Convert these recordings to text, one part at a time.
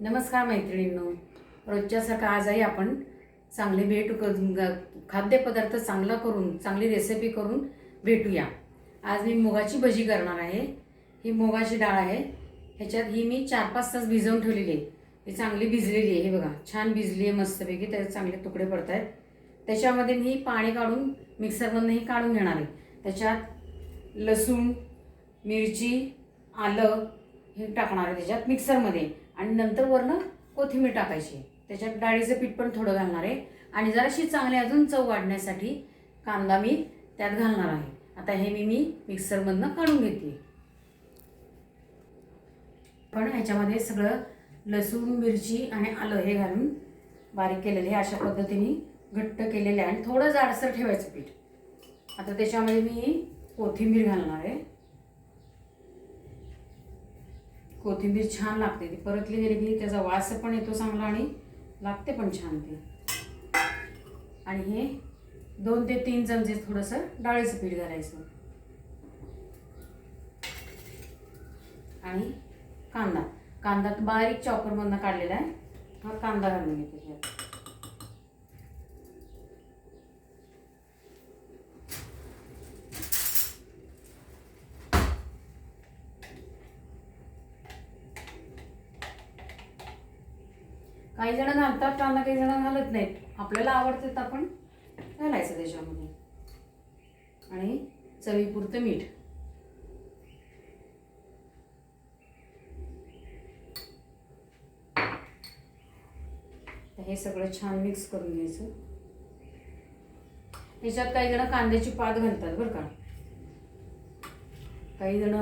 नमस्कार मैत्रिणींनो. रोजच्यासारखं आजही आपण चांगले भेट करून खाद्यपदार्थ चांगला करून चांगली रेसिपी करून भेटूया. आज मी मुगाची भजी करणार आहे. ही मुगाची डाळ आहे. ह्याच्यात ही मी चार पाच तास भिजवून ठेवलेली आहे. ही चांगली भिजलेली आहे. हे बघा छान भिजली आहे मस्तपैकी. त्याचे चांगले तुकडे पडत आहेत त्याच्यामध्ये मी पाणी काढून मिक्सरमधून ही काढून घेणार आहे. त्याच्यात लसूण मिरची आलं हे टाकणार आहे त्याच्यात मिक्सरमध्ये. आणि नंतर वरनं कोथिंबीर टाकायची. त्याच्यात डाळीचं पीठ पण थोडं घालणार आहे. आणि जराशी चांगली अजून चव वाढण्यासाठी कांदा मी त्यात घालणार आहे. आता हे मी मी मिक्सरमधनं काढून घेते. पण ह्याच्यामध्ये सगळं लसूण मिरची आणि आलं हे घालून बारीक केलेलं हे अशा पद्धतीने घट्ट केलेले आहे. आणि थोडं जाडसर ठेवायचं पीठ. आता त्याच्यामध्ये मी कोथिंबीर घालणार आहे. कोथिंबीर छान लागते ती. परतली गेली की त्याचा वास पण येतो चांगला आणि लागते पण छान ती. आणि हे दोन ते तीन चमचे थोडंसं डाळीचं पीठ घालायचं. आणि कांदा. कांदा बारीक चॉपरमधनं काढलेला आहे. हा कांदा घालून घेते. काही जण घालतात कांदा काही जण घालत नाहीत. आपल्याला आवडते तर आपण घालायचं त्याच्यामध्ये. आणि चवीपुरतं मीठ. हे सगळं छान मिक्स करून घ्यायचं. ह्याच्यात काही जण कांद्याची पात घालतात बरं का. काही जण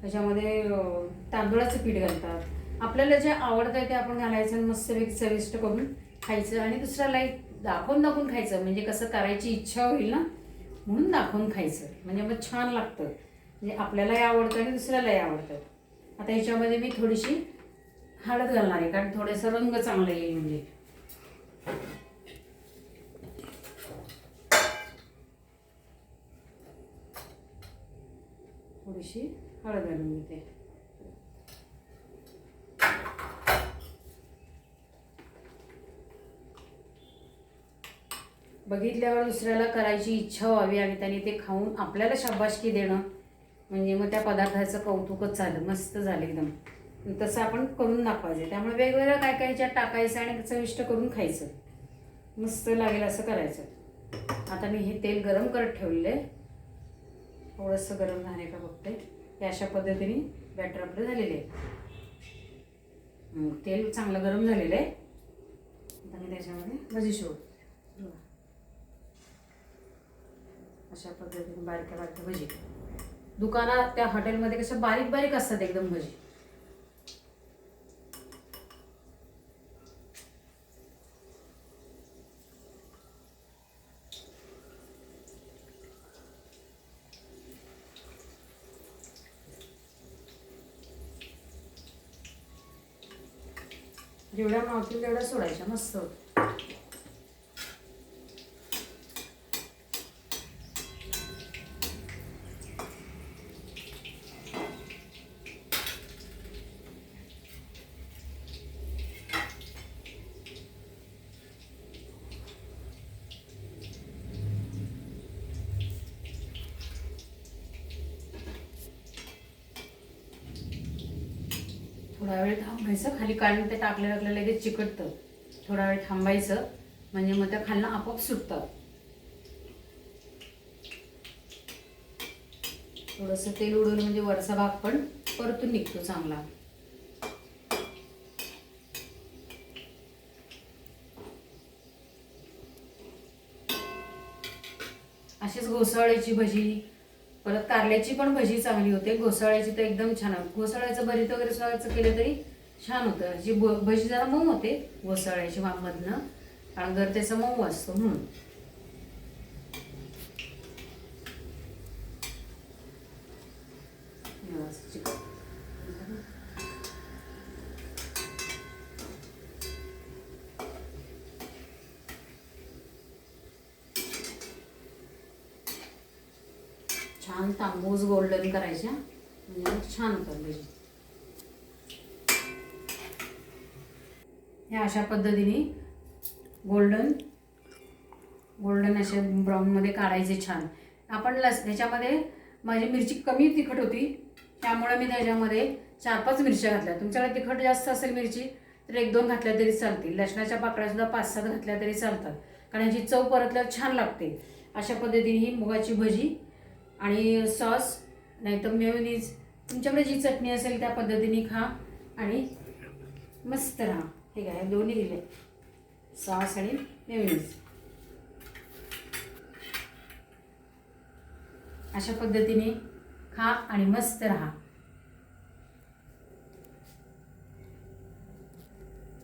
त्याच्यामध्ये अं, तांदूळाचं पीठ घालतात. आपल्याला जे आवडतं आहे ते आपण घालायचं आणि मस्तपैकी चविष्ट करून खायचं. आणि दुसऱ्याला दाखवून दाखवून खायचं. म्हणजे कसं करायची इच्छा होईल ना म्हणून दाखवून खायचं. म्हणजे मग छान लागतं. म्हणजे आपल्यालाही आवडतं आणि दुसऱ्यालाही आवडतं. आता ह्याच्यामध्ये मी थोडीशी हळद घालणार आहे कारण थोडंसं रंग चांगला येईल म्हणजे. थोडीशी हळद घालून घेते. बघितल्यावर दुसऱ्याला करायची इच्छा व्हावी आणि त्याने ते खाऊन आपल्याला शाबाशकी देणं. म्हणजे मग त्या पदार्थाचं कौतुकच झालं. मस्त झालं एकदम. तसं आपण करून दाखवायचं. त्यामुळे वेगवेगळं काय काय ह्याच्यात टाकायचं आणि चविष्ट करून खायचं. मस्त लागेल असं करायचं. आता मी हे तेल गरम करत ठेवलेलं आहे थोडंसं गरम झाले का बघते. हे अशा पद्धतीने बॅटर आपलं झालेले आहे. तेल चांगलं गरम झालेलं आहे. आता मी त्याच्यामध्ये भजी शोध अशा पद्धतीने बारक्या बारक्या भजी. दुकानात त्या हॉटेलमध्ये कसं बारीक बारीक असतात एकदम भजी. जेवढ्या मावतील तेवढ्या सोडायच्या मस्त होत्या थोडा वेळ थांबायचं. खाली कारण ते टाकले टाकलं लगेच चिकटतं. थोडा वेळ थांबायचं. म्हणजे मग त्या खालनं आपोआप सुटतात थोडंसं तेल उडवलं म्हणजे वरचा भाग पण परतून निघतो चांगला. अशीच घोसाळ्याची भजी. परत कारल्याची पण भजी चांगली होते घोसाळ्याची तर एकदम छान घोसाळ्याचं भरीत वगैरे सोळायचं केलं तरी छान होतं. जी भजी जरा मऊ होते घोसाळ्याची वापमधनं कारण घर त्याचं मऊ असतो म्हणून. चिकन छान तांबूस गोल्डन करायच्या. म्हणजे मग छान होतात भजी ह्या अशा पद्धतीने गोल्डन गोल्डन असे ब्राऊनमध्ये काढायचे छान. आपण लस ह्याच्यामध्ये माझी मिरची कमी तिखट होती. त्यामुळे मी त्याच्यामध्ये चार पाच मिरच्या घातल्या. तुमच्याकडे तिखट जास्त असेल मिरची तर एक दोन घातल्या तरी चालतील. लसणाच्या पाकळ्यासुद्धा पाच सात घातल्या तरी चालतात. कारण ह्याची चव परतल्यावर छान लागते. अशा पद्धतीने ही मुगाची भजी आणि सॉस नाहीतर मेयोनीज. तुमच्याकडे जी चटणी असेल त्या पद्धतीने खा आणि मस्त राहा. हे काय दोन्ही दिले. सॉस आणि मेयोनीज. अशा पद्धतीने खा आणि मस्त राहा.